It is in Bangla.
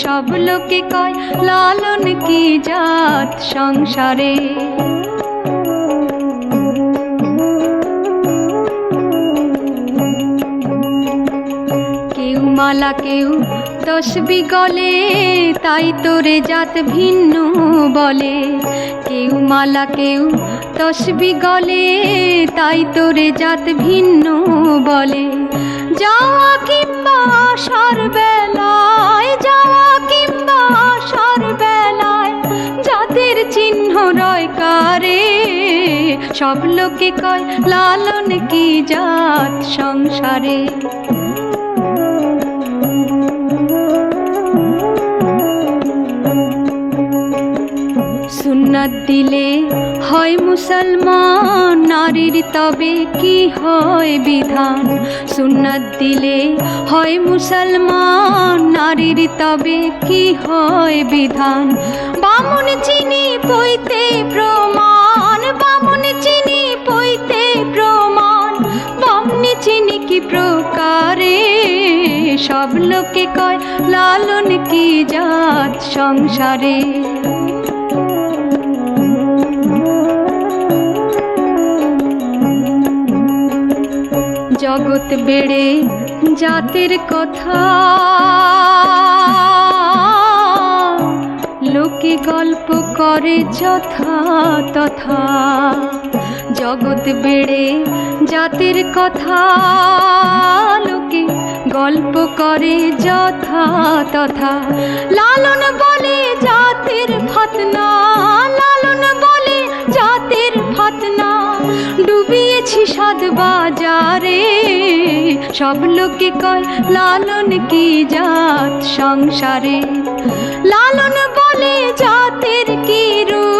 সব লোকে কয়, লালন কি জাত সংসারে? কেউ মালা, কেউ তসবি গলে তাই তোরে জাত ভিন্ন বলে। কেউ মালা, কেউ তসবি গলে তাই তোরে জাত ভিন্ন বলে। যাওয়া কিংবা আসার সব লোকে কয়, লালন কি জাত সংসারে? সুন্নাত দিলে হয় মুসলমান, নারীর তবে কি হয় বিধান? সুন্নাত দিলে হয় মুসলমান, নারীর তবে কি হয় বিধান? বামুন চিনি পইতে প্রমাণ সব লোকে কয়, লালন কি জাত সংসারে? জগৎ বেড়ে জাতের কথা। লোকে গল্প করে যথা তথা। জগৎ বেড়ে জাতির কথা। করে যথা তথা। লালন বলে জাতের ফতনা, লালন বলে জাতের ফতনা। ডুবিয়েছি সাত বাজারে, সব লোকে কয়, লালন কি জাত সংসারে? লালন বলে জাতের কি রূপ?